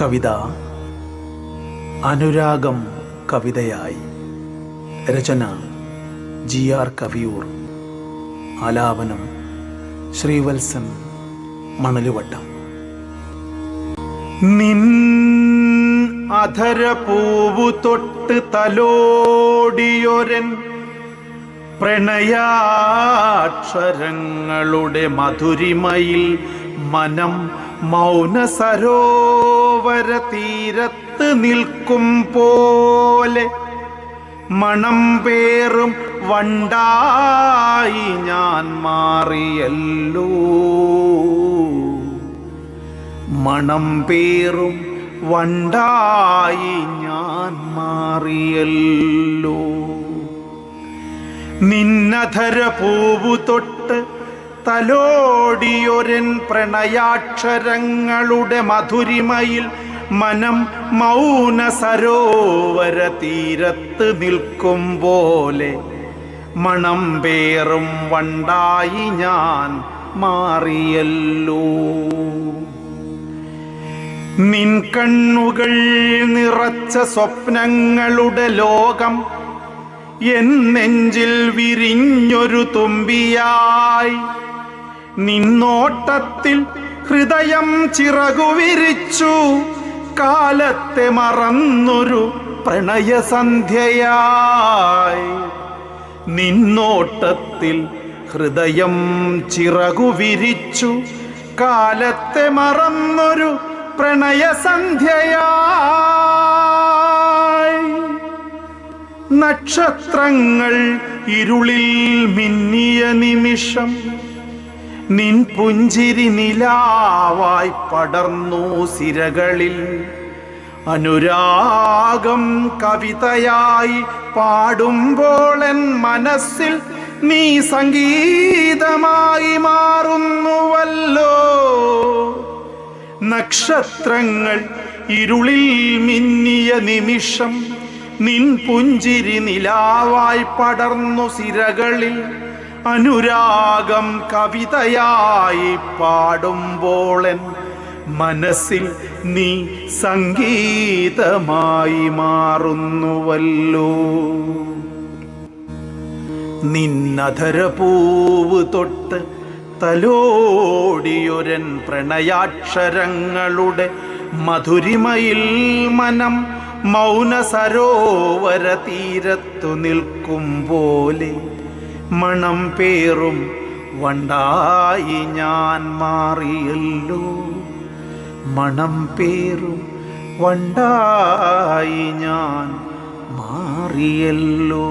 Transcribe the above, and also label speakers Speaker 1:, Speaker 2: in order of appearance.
Speaker 1: കവിത അനുരാഗം കവിതയായി. രചന ജി ആർ കവിയൂർ. ആലാപനം ശ്രീവത്സൻ മണലുവട്ടം. നിൻ അധരപൂവു തൊട്ട് തലോടിയൊരൻ പ്രണയാക്ഷരങ്ങളുടെ മധുരിമയിൽ മനം മൗന സരോവര തീരത്ത് നിൽക്കും പോലെ മണം പേറും വണ്ടായി ഞാൻ മാറിയല്ലോ. മണം പേറും വണ്ടായി ഞാൻ മാറിയല്ലോ. നിന്നധര പൂവു തൊട്ട് തലോടിയൊരൻ പ്രണയാക്ഷരങ്ങളുടെ മധുരിമയിൽ മനം മൗന സരോവര തീരത്ത് നിൽക്കും പോലെ മണം പേറും വണ്ടായി ഞാൻ മാറിയല്ലോ. നിൻ കണ്ണുകൾ നിറച്ച സ്വപ്നങ്ങളുടെ ലോകം എൻ നെഞ്ചിൽ വിരിഞ്ഞൊരു തുമ്പിയായി നിന്നോട്ടത്തിൽ ഹൃദയം ചിറകുവിരിച്ചു. കാലത്തെ മറന്നൊരു പ്രണയസന്ധ്യയായി. നിന്നോട്ടത്തിൽ ഹൃദയം ചിറകുവിരിച്ചു. കാലത്തെ മറന്നൊരു പ്രണയസന്ധ്യയായി. നക്ഷത്രങ്ങൾ ഇരുളിൽ മിന്നിയ നിമിഷം നിൻ പുഞ്ചിരി നിലാവായി പടർന്നു സിരകളിൽ. അനുരാഗം കവിതയായി പാടുമ്പോൾ എൻ മനസ്സിൽ നീ സംഗീതമായി മാറുന്നുവല്ലോ. നക്ഷത്രങ്ങൾ ഇരുളിൽ മിന്നിയ നിമിഷം നിൻ പുഞ്ചിരി നിലാവായി പടർന്നു സിരകളിൽ. അനുരാഗം കവിതയായി പാടുമ്പോളൻ മനസ്സിൽ നീ സംഗീതമായി മാറുന്നുവല്ലോ. നിന്നധരപൂവ് തൊട്ട് തലോടിയൊരൻ പ്രണയാക്ഷരങ്ങളുടെ മധുരിമയിൽ മനം മൗന സരോവര തീരത്തു നിൽക്കും പോലെ മണം പേറും വണ്ടായി ഞാൻ മാറിയല്ലോ. മണം പേറും വണ്ടായി ഞാൻ മാറിയല്ലോ.